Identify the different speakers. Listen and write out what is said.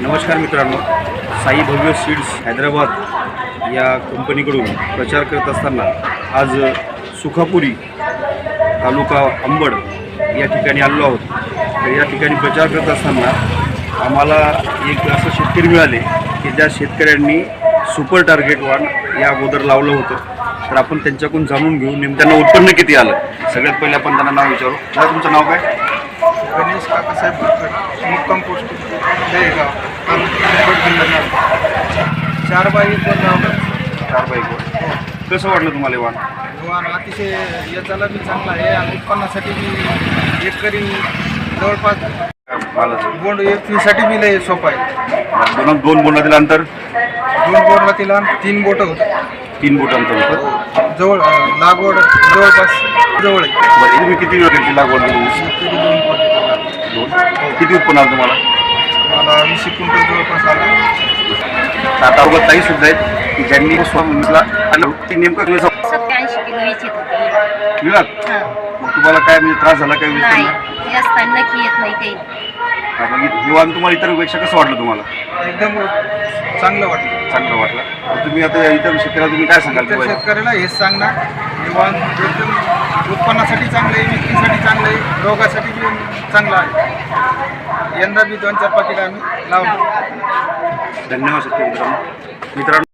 Speaker 1: नमस्कार मित्रांनो. साई भव्य सीड्स हैदराबाद या कंपनीकडून प्रचार करत असताना आज सुखापुरी तालुका अंबड या ठिकाणी आलेलो आहोत. तर या ठिकाणी प्रचार करत असताना आम्हाला एक असं शेतकरी मिळाले की त्या शेतकऱ्यांनी सुपर टार्गेट वन या अगोदर लावलं होतं. तर आपण त्यांच्याकडून जाणून घेऊ नेमकं त्यांना उत्पन्न किती आलं. सगळ्यात पहिले आपण त्यांना नाव विचारू. दादा तुमचं नाव काय?
Speaker 2: गणेश काकासाहेब भटकर मुक्काम पोस्ट जयगाव तालुका रायगड जिल्हा नांदेड. चार बाई दोन लावलं
Speaker 1: चार बाईकवर कसं वाटलं तुम्हाला हे वाण?
Speaker 2: वाहन अतिशय याच्याला बी चांगला आहे. आणि उत्पन्नासाठी बी एकरी जवळपास
Speaker 1: मालाचं
Speaker 2: बोंड एकवीसाठी बी लय सोपं आहे.
Speaker 1: दोन दोन बोटातील अंतर?
Speaker 2: दोन बोर्डला तिला तीन बोटं होतं.
Speaker 1: तीन बोट अंतर होतं?
Speaker 2: जवळ अं, लागवड जवळपास जवळ आहे.
Speaker 1: बरं तुम्ही किती वेळ लागवड केली?
Speaker 2: एकरी दोन बोट.
Speaker 1: किती उत्पन्न आलं तुम्हाला?
Speaker 2: मला वीस क्विंटल जवळपास आलं.
Speaker 1: आता अवघड ताई सुद्धा आहेत की ज्यांनी स्वामीला आलं ते नेमकं
Speaker 3: सत्याऐंशी किलो इच्छित होती.
Speaker 1: मिळात
Speaker 3: हा.
Speaker 1: मग तुम्हाला काय म्हणजे त्रास झाला काय
Speaker 3: नाही
Speaker 1: वेळ
Speaker 3: जास्त नक्की येत नाही काही.
Speaker 1: हे वाण तुम्हाला इतरपेक्षा कसं वाटलं तुम्हाला?
Speaker 2: एकदम चांगलं वाटलं.
Speaker 1: चांगलं वाटलं. तर तुम्ही आता इतर शेतकऱ्याला तुम्ही काय सांगाल
Speaker 2: इतर
Speaker 1: की बाई?
Speaker 2: शेतकऱ्याला हेच सांगणार निवांत एकदम उत्पन्नासाठी चांगलं आहे विक्रीसाठी चांगलं आहे रोगासाठी बी चांगलं आहे. यंदा बी दोन चार पाकिट आम्ही लावलो
Speaker 1: धन्यवाद शेतकरी मित्रांनो